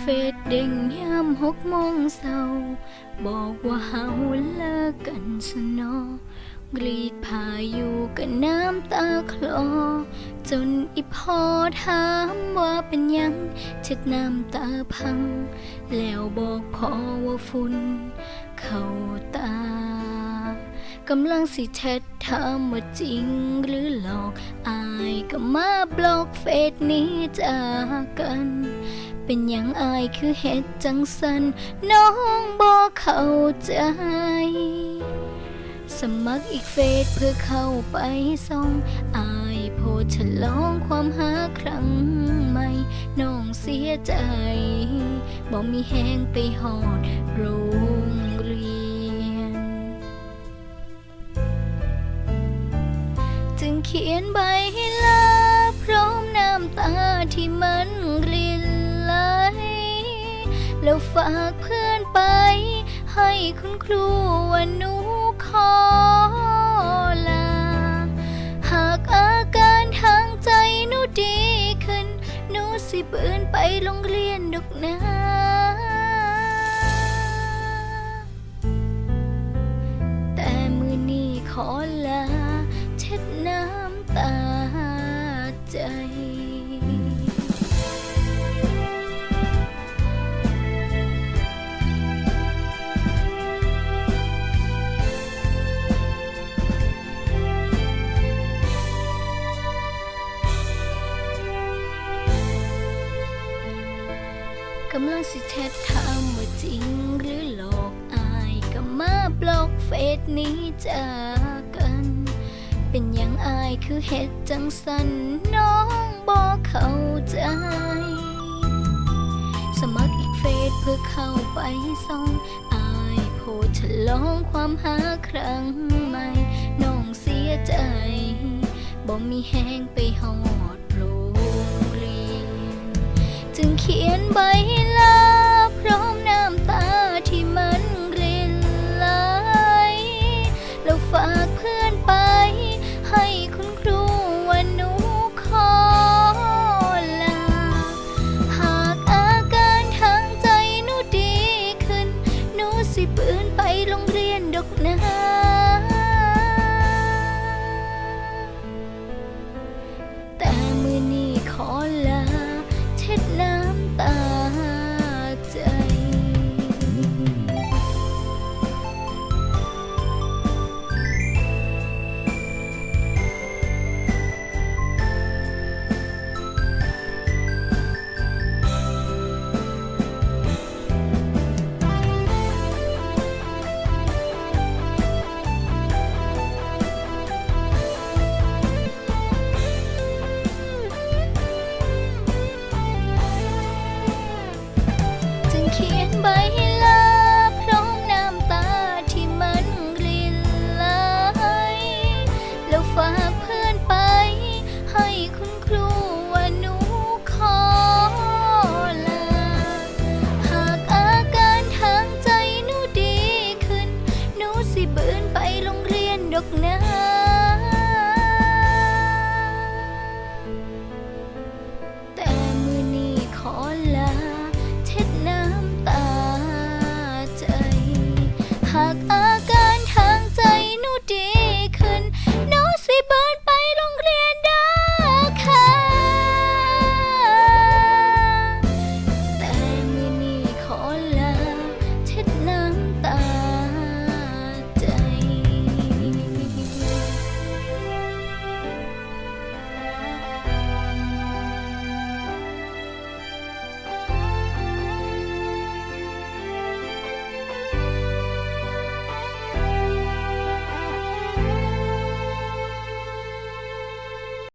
เฟซเด้งยามหกโมงเศร้า บอกว่าเฮาเลิกกันสนอกรีดผ้าอยู่กับน้ำตาคลอ จนอีพอถามว่าเป็นยังเช็ดน้ำตาพัง แล้วบอกพอว่าฝุ่นเข้าตากำลังสิแชทถามว่าจริงหรือหลอก อายก็มาบล็อกเฟซนี้จากกัน เป็นอย่างอายคือเฮ็ดจังสันน้องบอกเข้าใจ สมัครอีกเฟซเพื่อเข้าไปส่องอายโพฉลองความหาครั้งใหม่น้องเสียใจบ่มีแหงไปหอดโรงเรียน จึงเขียนใบ แล้วฝากเพื่อนไป ให้คุณครูว่าหนูขอลา หากอาการทางใจหนูดีขึ้นหนูสิเบือนไปโรงเรียนดอกนะแต่มือนี้ขอลา เช็ดน้ำตาใจ กำลังสิแชทถามว่าจริงหรือหลอกอายก็มาบล็อกเฟซนี้จากกัน เป็นอย่างอายคือเฮ็ดจังสันน้องบอกเข้าใจ สมัครอีกเฟซเพื่อเข้าไปส่องอายโพฉลองความหาครั้งใหม่น้องเสียใจบ่มีแห้งไปหอดโรงเรียนจึงเขียน Baby.